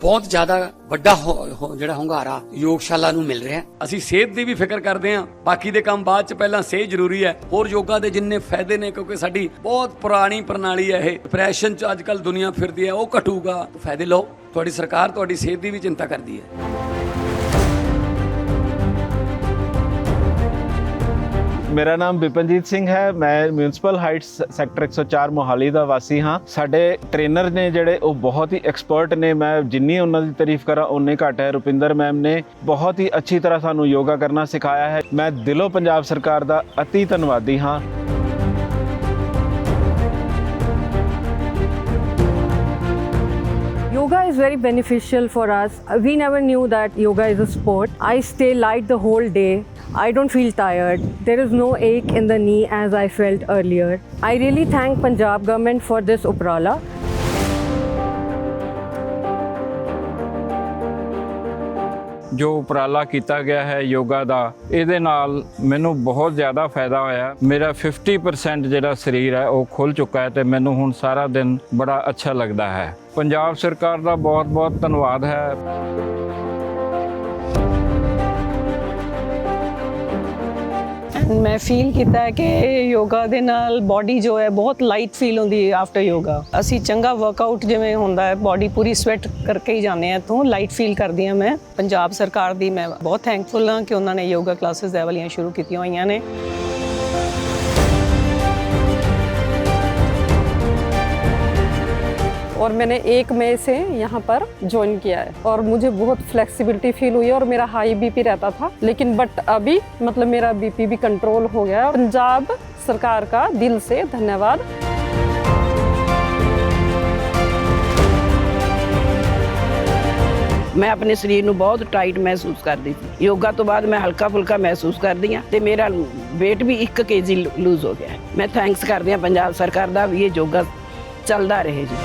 ਬਹੁਤ ਜ਼ਿਆਦਾ ਵੱਡਾ ਹੋ- ਹੋ- ਜਿਹੜਾ ਹੁੰਗਾਰਾ ਯੋਗਸ਼ਾਲਾ ਨੂੰ ਮਿਲ ਰਿਹਾ। ਅਸੀਂ ਸਿਹਤ ਦੀ ਵੀ ਫਿਕਰ ਕਰਦੇ ਹਾਂ। ਬਾਕੀ ਦੇ ਕੰਮ ਬਾਅਦ ਚ ਪਹਿਲਾਂ ਸਿਹਤ ਜ਼ਰੂਰੀ ਹੈ। ਹੋਰ ਯੋਗਾ ਦੇ ਜਿੰਨੇ ਫਾਇਦੇ ਨੇ, ਕਿਉਂਕਿ ਸਾਡੀ ਬਹੁਤ ਪੁਰਾਣੀ ਪ੍ਰਣਾਲੀ ਹੈ ਇਹ। ਡਿਪਰੈਸ਼ਨ ਚ ਅੱਜ ਕੱਲ ਦੁਨੀਆ ਫਿਰਦੀ ਹੈ, ਉਹ ਘਟੂਗਾ। ਫਾਇਦੇ ਲਓ। ਤੁਹਾਡੀ ਸਰਕਾਰ ਤੁਹਾਡੀ ਸਿਹਤ ਦੀ ਵੀ ਚਿੰਤਾ ਕਰਦੀ ਹੈ। ਮੇਰਾ ਨਾਮ ਵਿਪਨਜੀਤ ਸਿੰਘ ਹੈ। ਮੈਂ ਮਿਊਨਿਸਪਲ ਹਾਈਟਸ ਸੈਕਟਰ 104 ਮੋਹਾਲੀ ਦਾ ਵਾਸੀ ਹਾਂ। ਸਾਡੇ ਟ੍ਰੇਨਰ ਨੇ ਜਿਹੜੇ, ਉਹ ਬਹੁਤ ਹੀ ਐਕਸਪਰਟ ਨੇ। ਮੈਂ ਜਿੰਨੀ ਉਹਨਾਂ ਦੀ ਤਾਰੀਫ ਕਰਾਂ ਉਨੇ ਘੱਟ ਹੈ। ਰੁਪਿੰਦਰ ਮੈਮ ਨੇ ਬਹੁਤ ਹੀ ਅੱਛੀ ਤਰ੍ਹਾਂ ਸਾਨੂੰ ਯੋਗਾ ਕਰਨਾ ਸਿਖਾਇਆ ਹੈ। ਮੈਂ ਦਿਲੋਂ ਪੰਜਾਬ ਸਰਕਾਰ ਦਾ ਅਤੀ ਧੰਨਵਾਦੀ ਹਾਂ। Is very beneficial for us. Uh, we never knew that yoga is a sport. I stay light the whole day. I don't feel tired. There is no ache in the knee as I felt earlier. I really thank Punjab government for this uprala. ਜੋ ਉਪਰਾਲਾ ਕੀਤਾ ਗਿਆ ਹੈ ਯੋਗਾ ਦਾ, ਇਹਦੇ ਨਾਲ ਮੈਨੂੰ ਬਹੁਤ ਜ਼ਿਆਦਾ ਫਾਇਦਾ ਹੋਇਆ। ਮੇਰਾ 50% ਜਿਹੜਾ ਸਰੀਰ ਹੈ, ਉਹ ਖੁੱਲ ਚੁੱਕਾ ਹੈ ਤੇ ਮੈਨੂੰ ਹੁਣ ਸਾਰਾ ਦਿਨ ਬੜਾ ਅੱਛਾ ਲੱਗਦਾ ਹੈ। ਪੰਜਾਬ ਸਰਕਾਰ ਦਾ ਬਹੁਤ-ਬਹੁਤ ਧੰਨਵਾਦ ਹੈ। ਮੈਂ ਫੀਲ ਕੀਤਾ ਹੈ ਕਿ ਯੋਗਾ ਦੇ ਨਾਲ ਬਾਡੀ ਜੋ ਹੈ ਬਹੁਤ ਲਾਈਟ ਫੀਲ ਹੁੰਦੀ ਹੈ ਆਫਟਰ ਯੋਗਾ ਅਸੀਂ ਚੰਗਾ ਵਰਕਆਊਟ ਜਿਵੇਂ ਹੁੰਦਾ ਹੈ ਬਾਡੀ ਪੂਰੀ ਸਵੈਟ ਕਰਕੇ ਹੀ ਜਾਂਦੇ ਆ ਤੋਂ ਲਾਈਟ ਫੀਲ ਕਰਦੀ ਹਾਂ ਮੈਂ। ਪੰਜਾਬ ਸਰਕਾਰ ਦੀ ਮੈਂ ਬਹੁਤ ਥੈਂਕਫੁਲ ਹਾਂ ਕਿ ਉਹਨਾਂ ਨੇ ਯੋਗਾ ਕਲਾਸਿਸ ਇਹ ਵਾਲੀਆਂ ਸ਼ੁਰੂ ਕੀਤੀਆਂ ਹੋਈਆਂ ਨੇ। और मैंने एक मई से यहाँ पर ज्वाइन किया है और मुझे बहुत फ्लेक्सिबिलिटी फील हुई है और मेरा हाई बीपी रहता था लेकिन बट अभी मतलब मेरा बीपी भी कंट्रोल हो गया है पंजाब सरकार का दिल से धन्यवाद ਮੈਂ ਆਪਣੇ ਸਰੀਰ ਨੂੰ ਬਹੁਤ ਟਾਈਟ ਮਹਿਸੂਸ ਕਰਦੀ ਸੀ ਯੋਗਾ ਤੋਂ ਬਾਅਦ ਮੈਂ ਹਲਕਾ ਫੁਲਕਾ ਮਹਿਸੂਸ ਕਰਦੀ ਹਾਂ ਤੇ ਮੇਰਾ weight ਵੀ 1 ਕੇਜੀ ਲੂਜ਼ ਹੋ ਗਿਆ ਹੈ। ਮੈਂ ਥੈਂਕਸ ਕਰਦੀ ਹਾਂ ਪੰਜਾਬ ਸਰਕਾਰ ਦਾ ਵੀ ਇਹ ਯੋਗਾ ਚੱਲਦਾ ਰਹੇ ਜੀ